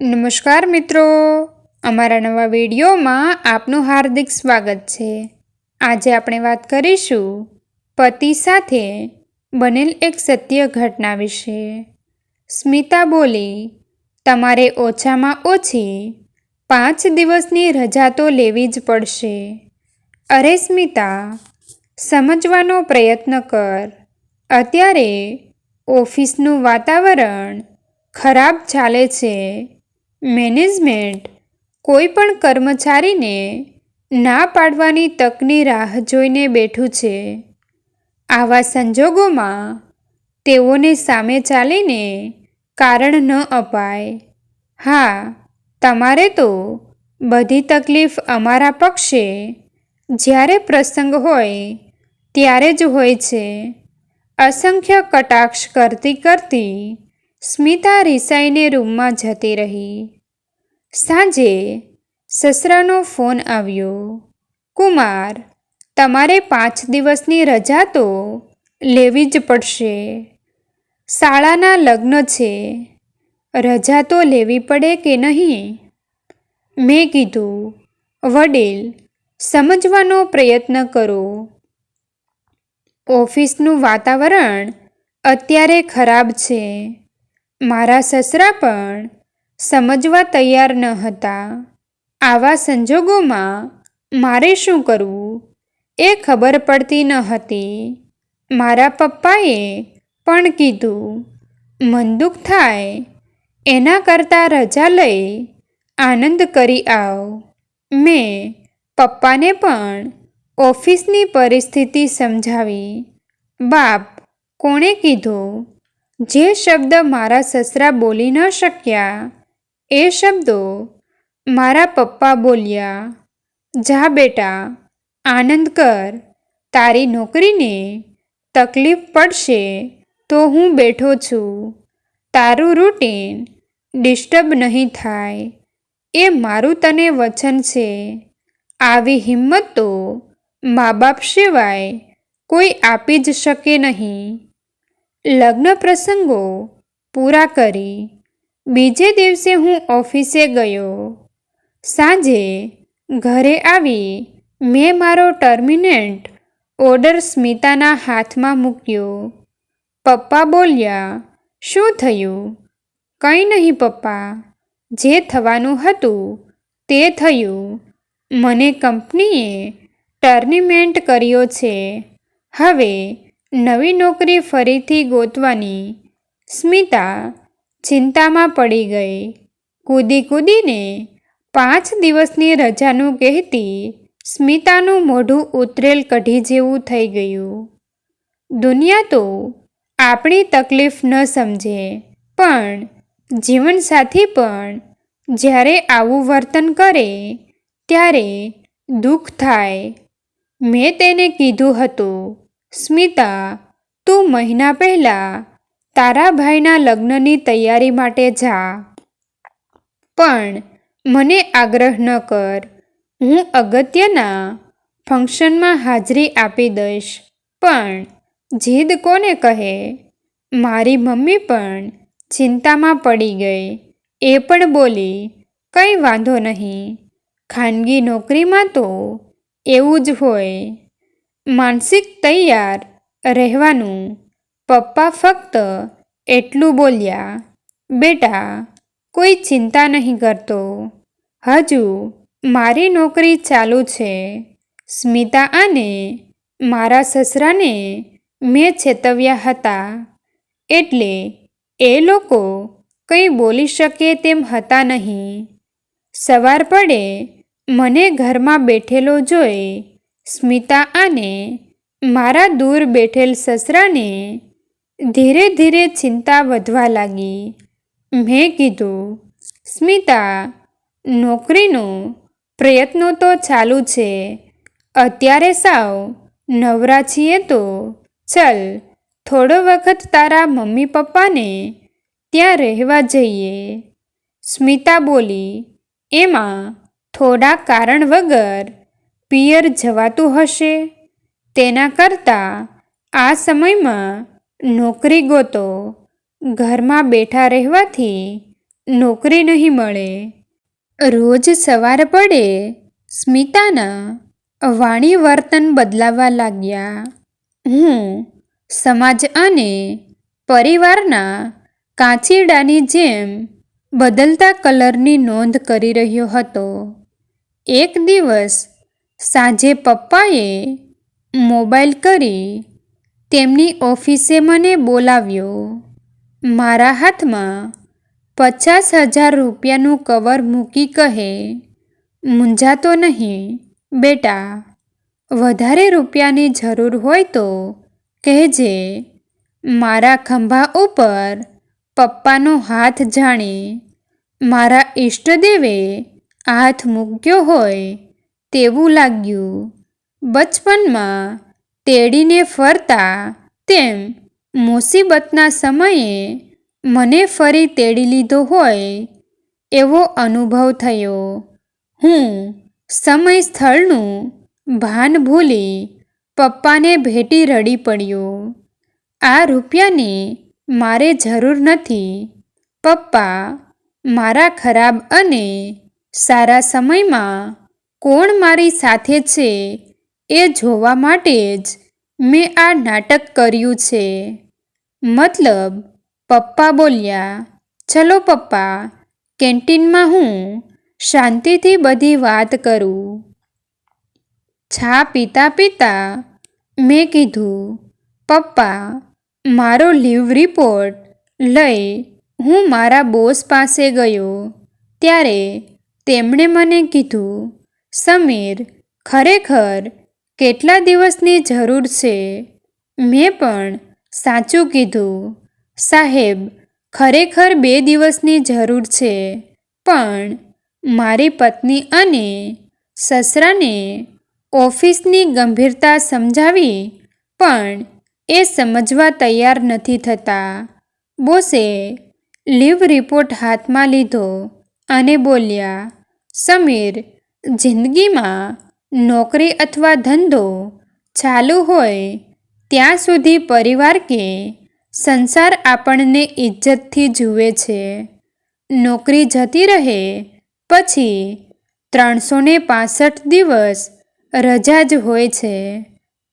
નમસ્કાર મિત્રો. અમારા નવા વિડીયોમાં આપનું હાર્દિક સ્વાગત છે. આજે આપણે વાત કરીશું પતિ સાથે બનેલ એક સત્ય ઘટના વિશે. સ્મિતા બોલી, તમારે ઓછામાં ઓછી પાંચ દિવસની રજા તો લેવી જ પડશે. અરે સ્મિતા, સમજવાનો પ્રયત્ન કર. અત્યારે ઓફિસનું વાતાવરણ ખરાબ ચાલે છે. મેનેજમેન્ટ કોઈ પણ કર્મચારીને ના પાડવાની તકની રાહ જોઈને બેઠું છે. આવા સંજોગોમાં તેઓને સામે ચાલીને કારણ ન અપાય. હા, તમારે તો બધી તકલીફ અમારા પક્ષે જ્યારે પ્રસંગ હોય ત્યારે જ હોય છે. અસંખ્ય કટાક્ષ કરતી કરતી સ્મિતા રિસાઈને રૂમમાં જતી રહી. સાંજે સસરાનો ફોન આવ્યો, કુમાર, તમારે પાંચ દિવસની રજા તો લેવી જ પડશે. શાળાના લગ્ન છે. રજા તો લેવી પડે કે નહીં? મેં કીધું, વડીલ, સમજવાનો પ્રયત્ન કરો. ઓફિસનું વાતાવરણ અત્યારે ખરાબ છે. મારા સસરા પણ સમજવા તૈયાર ન હતા. આવા સંજોગોમાં મારે શું કરવું? એ ખબર પડતી ન હતી. મારા પપ્પાએ પણ કીધું મન દુઃખ થાય, એના કરતાં રજા લઈ આનંદ કરી આવ. મેં પપ્પાને પણ ઓફિસની પરિસ્થિતિ સમજાવી. બાપ કોણે કીધું, જે શબ્દ મારા સસરા બોલી ન શક્યા એ શબ્દો મારા પપ્પા બોલ્યા, જા બેટા, આનંદ કર. તારી નોકરીને તકલીફ પડશે તો હું બેઠો છું. તારું રૂટીન ડિસ્ટર્બ નહીં થાય. એ મારું તને વચન છે. આવી હિંમત તો મા બાપ સિવાય કોઈ આપી જ શકે નહીં. લગ્ન પ્રસંગો પૂરા કરી. બીજે દિવસે હું ઓફિસે ગયો. સાંજે ઘરે આવી મેં મારો ટર્મિનેન્ટ ઓર્ડર સ્મિતાના હાથમાં મૂક્યો. પપ્પા બોલ્યા, શું થયું? કંઈ નહીં પપ્પા. જે થવાનું હતું તે થયું. મને કંપનીએ ટર્નિમેન્ટ કર્યો છે. હવે નવી નોકરી ફરીથી ગોતવાની. સ્મિતા ચિંતામાં પડી ગઈ. કૂદી કૂદીને પાંચ દિવસની રજાનું કહેતી સ્મિતાનું મોઢું ઉતરેલ કઢી જેવું થઈ ગયું. દુનિયા તો આપણી તકલીફ ન સમજે, પણ જીવનસાથી પણ જ્યારે આવું વર્તન કરે, ત્યારે દુઃખ થાય. મેં તેને કીધું હતું, સ્મિતા, તું મહિના પહેલાં તારા ભાઈના લગ્નની તૈયારી માટે જા. પણ મને આગ્રહ ન કર. હું અગત્યના ફંક્શનમાં હાજરી આપી દઈશ. પણ જીદ કોને કહે? મારી મમ્મી પણ ચિંતામાં પડી ગઈ. એ પણ બોલી, કંઈ વાંધો નહીં. ખાનગી નોકરીમાં તો એવું જ હોય. માનસિક તૈયાર રહેવાનું પપ્પા ફક્ત એટલું બોલ્યા, બેટા, કોઈ ચિંતા નહીં કરતો. હજુ મારી નોકરી ચાલુ છે. સ્મિતા અને મારા સસરાને મેં છેતવ્યા હતા. એટલે એ લોકો કંઈ બોલી શકે તેમ હતા નહીં. સવાર પડે મને ઘરમાં બેઠેલો જોઈ સ્મિતા અને મારા દૂર બેઠેલ સસરાને ધીરે ધીરે ચિંતા વધવા લાગી. મેં કીધું, સ્મિતા, નોકરીનો પ્રયત્નો તો ચાલુ છે. અત્યારે સાવ નવરા છીએ તો ચલ, થોડો વખત તારા મમ્મી પપ્પાને ત્યાં રહેવા જઈએ. સ્મિતા બોલી, એમાં થોડા કારણ વગર પિયર જવાતું હશે. તેના કરતાં આ સમયમાં નોકરી ગોતો, ઘરમાં બેઠા રહેવાથી નોકરી નહીં મળે. રોજ સવાર પડે, સ્મિતાના વાણી વર્તન બદલાવા લાગ્યા. હું, સમાજ અને પરિવારના કાંચીડાની જેમ બદલતા કલરની નોંધ કરી રહ્યો હતો. એક દિવસ સાંજે પપ્પાએ મોબાઈલ કરી તેમની ઓફિસે મને બોલાવ્યો. મારા હાથમાં પચાસ હજાર રૂપિયાનું કવર મૂકી કહે, મૂંઝાતો નહીં, બેટા. વધારે રૂપિયાની જરૂર હોય તો કહેજે. મારા ખંભા ઉપર પપ્પાનો હાથ જાણે. મારા ઈષ્ટદેવે હાથ મૂક્યો હોય તેવું લાગ્યું. બચપનમાં તેડીને ફરતા તેમ મુસીબતના સમયે મને ફરી તેડી લીધો હોય એવો અનુભવ થયો. હું સમય સ્થળનું ભાન ભૂલી પપ્પાને ભેટી રડી પડ્યો. આ રૂપિયાની મારે જરૂર નથી. પપ્પા, મારા ખરાબ અને સારા સમયમાં કોણ મારી સાથે છે એ જોવા માટે જ મેં આ નાટક કર્યું છે. મતલબ, પપ્પા બોલ્યા, ચલો પપ્પા, કેન્ટીનમાં હું શાંતિથી બધી વાત કરું. છા પીતા પીતા મેં કીધું, પપ્પા, મારો લીવ રિપોર્ટ લઈ હું મારા બોસ પાસે ગયો. ત્યારે તેમણે મને કીધું, સમીર, ખરેખર કેટલા દિવસની જરૂર છે? મેં પણ સાચું કીધું. સાહેબ, ખરેખર બે દિવસની જરૂર છે. પણ મારી પત્ની અને સસરાને ઓફિસની ગંભીરતા સમજાવી પણ એ સમજવા તૈયાર નથી થતા. બોસે લીવ રિપોર્ટ હાથમાં લીધો અને બોલ્યા, સમીર, જિંદગીમાં નોકરી અથવા ધંધો ચાલુ હોય ત્યાં સુધી પરિવાર કે સંસાર આપણને ઇજ્જતથી જુએ છે. નોકરી જતી રહે પછી ત્રણસો ને પાસઠ દિવસ રજા જ હોય છે.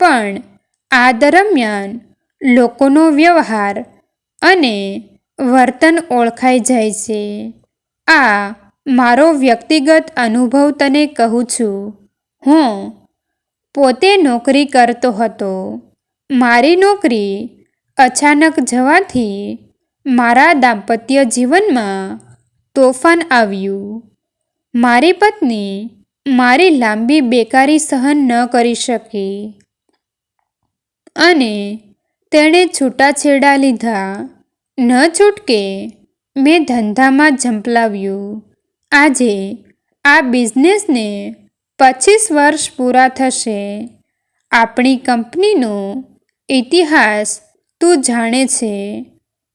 પણ આ દરમિયાન લોકોનો વ્યવહાર અને વર્તન ઓળખાઈ જાય છે. આ મારો વ્યક્તિગત અનુભવ તને કહું છું. હું પોતે નોકરી કરતો હતો. મારી નોકરી અચાનક જવાથી મારા દાંપત્ય જીવનમાં તોફાન આવ્યું. મારી પત્ની મારી લાંબી બેકારી સહન ન કરી શકી અને તેણે છૂટાછેડા લીધા. ન છૂટકે મેં ધંધામાં ઝંપલાવ્યું. આજે આ બિઝનેસને પચીસ વર્ષ પૂરા થશે. આપણી કંપનીનો ઇતિહાસ તું જાણે છે.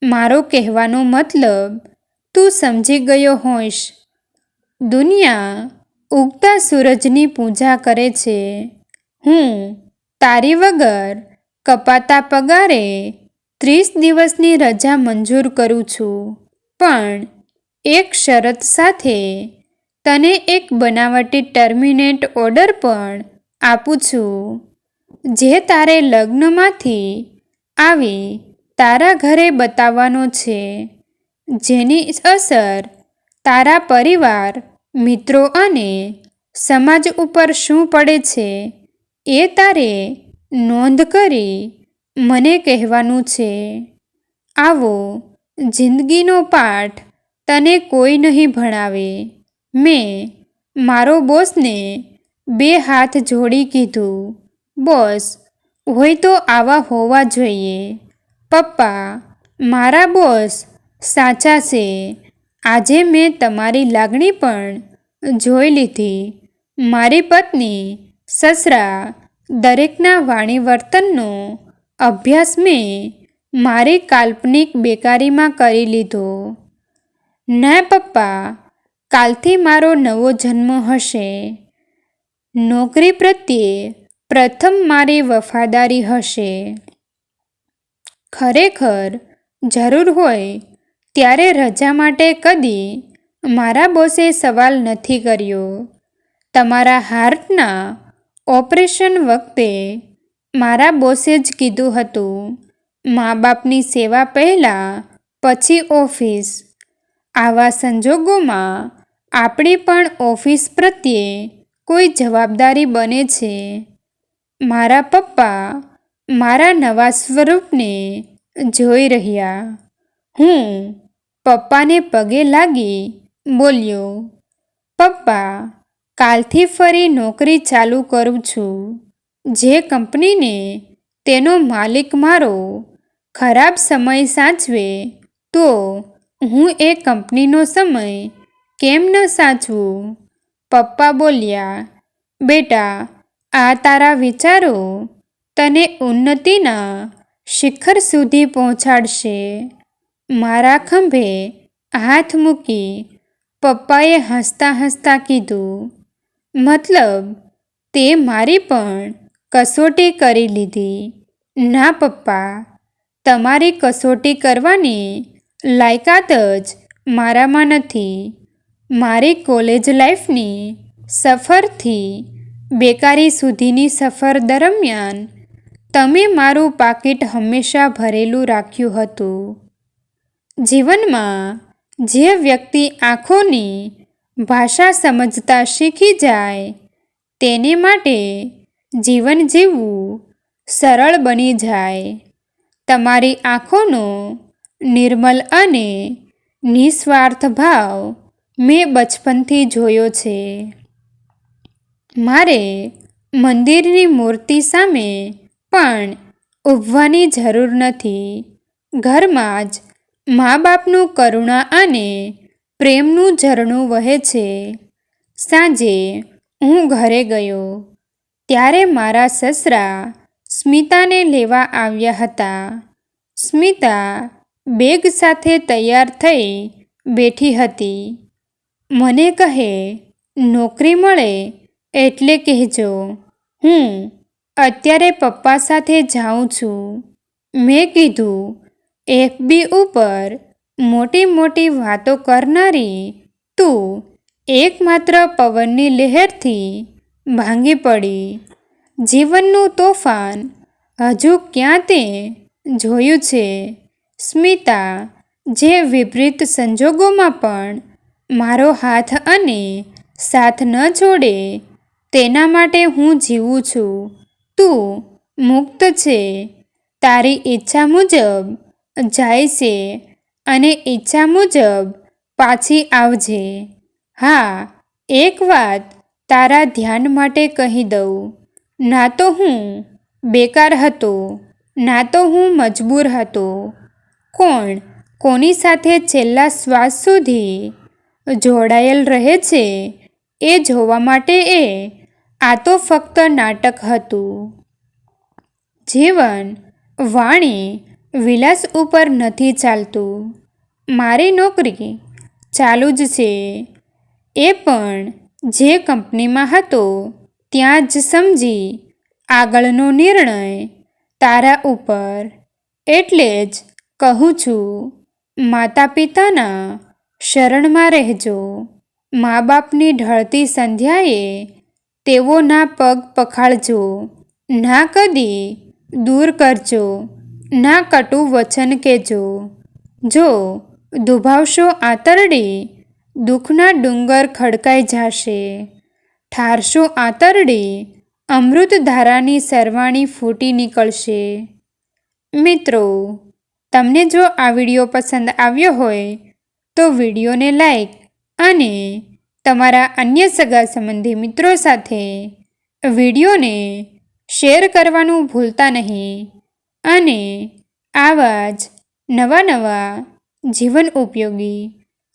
મારો કહેવાનો મતલબ, તું સમજી ગયો હોઈશ. દુનિયા ઉગતા સૂરજની પૂજા કરે છે. હું તારી વગર કપાતા પગારે ત્રીસ દિવસની રજા મંજૂર કરું છું. પણ એક શરત સાથે તને એક બનાવટી ટર્મિનેટ ઓર્ડર પણ આપું છું. જે તારે લગ્નમાંથી આવી તારા ઘરે બતાવવાનો છે. જેની અસર તારા પરિવાર, મિત્રો અને સમાજ ઉપર શું પડે છે એ તારે નોંધ કરી મને કહેવાનું છે. આવો જિંદગીનો પાઠ તને કોઈ નહીં ભણાવે. મેં મારો બોસને બે હાથ જોડી કીધું, બોસ, હોય તો આવા હોવા જોઈએ. પપ્પા, મારા બોસ સાચા છે. આજે મેં તમારી લાગણી પણ જોઈ લીધી. મારી પત્ની, સસરા, દરેકના વાણી વર્તનનો અભ્યાસ મેં મારી કાલ્પનિક બેકારીમાં કરી લીધો. ના પપ્પા કાલથી મારો નવો જન્મ હશે. નોકરી પ્રત્યે પ્રથમ મારી વફાદારી હશે. ખરેખર જરૂર હોય ત્યારે રજા માટે કદી મારા બોસે સવાલ નથી કર્યો. તમારા હાર્ટના ઓપરેશન વખતે મારા બોસે જ કીધું હતું, મા બાપની સેવા પહેલાં પછી ઓફિસ. આવા સંજોગોમાં આપણી પણ ઓફિસ પ્રત્યે કોઈ જવાબદારી બને છે. મારા પપ્પા મારા નવા સ્વરૂપને જોઈ રહ્યા. હું પપ્પાને પગે લાગી બોલ્યો, પપ્પા, કાલથી ફરી નોકરી ચાલુ કરું છું. જે કંપનીને તેનો માલિક મારો ખરાબ સમય સાચવે, તો હું એ કંપનીનો સમય કેમ ન સાચવું? પપ્પા બોલ્યા, બેટા, આ તારા વિચારો તને ઉન્નતિના શિખર સુધી પહોંચાડશે. મારા ખંભે હાથ મૂકી પપ્પાએ હસતા હસતા કીધું, મતલબ તે મારી પણ કસોટી કરી લીધી. ના પપ્પા, તમારી કસોટી કરવાની લાયકાત જ મારામાં નથી. મારી કોલેજ લાઈફની સફરથી બેકારી સુધીની સફર દરમિયાન તમે મારું પાકીટ હંમેશા ભરેલું રાખ્યું હતું. જીવનમાં જે વ્યક્તિ આંખોની ભાષા સમજતા શીખી જાય તેને માટે જીવન જીવવું સરળ બની જાય. તમારી આંખોનો નિર્મલ અને નિસ્વાર્થ ભાવ મેં બચપનથી જોયો છે. મારે મંદિરની મૂર્તિ સામે પણ ઊભવાની જરૂર નથી. ઘરમાં જ મા બાપનું કરુણા અને પ્રેમનું ઝરણું વહે છે. સાંજે હું ઘરે ગયો. ત્યારે મારા સસરા સ્મિતાને લેવા આવ્યા હતા. સ્મિતા બેગ સાથે તૈયાર થઈ બેઠી હતી. મને કહે, નોકરી મળે એટલે કહેજો. હું અત્યારે પપ્પા સાથે જાઉં છું. મેં કીધું એફબી ઉપર મોટી મોટી વાતો કરનારી તું એકમાત્ર પવનની લહેરથી ભાંગી પડી. જીવનનું તોફાન હજુ ક્યાં તે જોયું છે? સ્મિતા, જે વિપરીત સંજોગોમાં પણ મારો હાથ અને સાથ ન છોડે તેના માટે હું જીવું છું. તું મુક્ત છે. તારી ઈચ્છા મુજબ જાય છે અને ઈચ્છા મુજબ પાછી આવજે. હા, એક વાત તારા ધ્યાન માટે કહી દઉં. ના તો હું બેકાર હતો, ના તો હું મજબૂર હતો. કોણ કોની સાથે છેલ્લા શ્વાસ સુધી જોડાયેલ રહે છે, એ જોવા માટે એ. આ તો ફક્ત નાટક હતું. જીવન, વાણી, વિલાસ ઉપર નથી ચાલતું. મારી નોકરી ચાલુ જ છે. એ પણ જે કંપનીમાં હતો, ત્યાં જ સમજી આગળનો નિર્ણય તારા ઉપર. એટલે જ કહું છું માતા પિતાના શરણમાં રહેજો. મા બાપની ઢળતી સંધ્યાએ તેઓના પગ પખાળજો. ના કદી દૂર કરજો. ના કટુ વચન કહેજો. જો દુભાવશો આંતરડી, દુઃખના ડુંગર ખડકાઈ જશે. ઠારશો આંતરડી, અમૃતધારાની સરવાણી ફૂટી નીકળશે. મિત્રો, તમને જો આ વીડિયો પસંદ આવ્યો હોય તો વિડીયોને લાઈક અને તમારા અન્ય સગા સંબંધી મિત્રો સાથે વિડીયોને શેર કરવાનું ભૂલતા નહીં અને આવા જ નવા નવા જીવન ઉપયોગી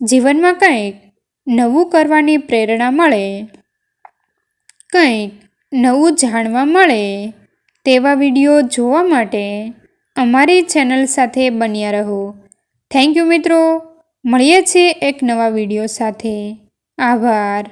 જીવનમાં કંઈક નવું કરવાની પ્રેરણા મળે, કંઈક નવું જાણવા મળે તેવા વીડિયો જોવા માટે અમારી ચેનલ સાથે બન્યા રહો. થેન્ક યુ મિત્રો. મળીએ છીએ એક નવા વીડિયો સાથે. આભાર.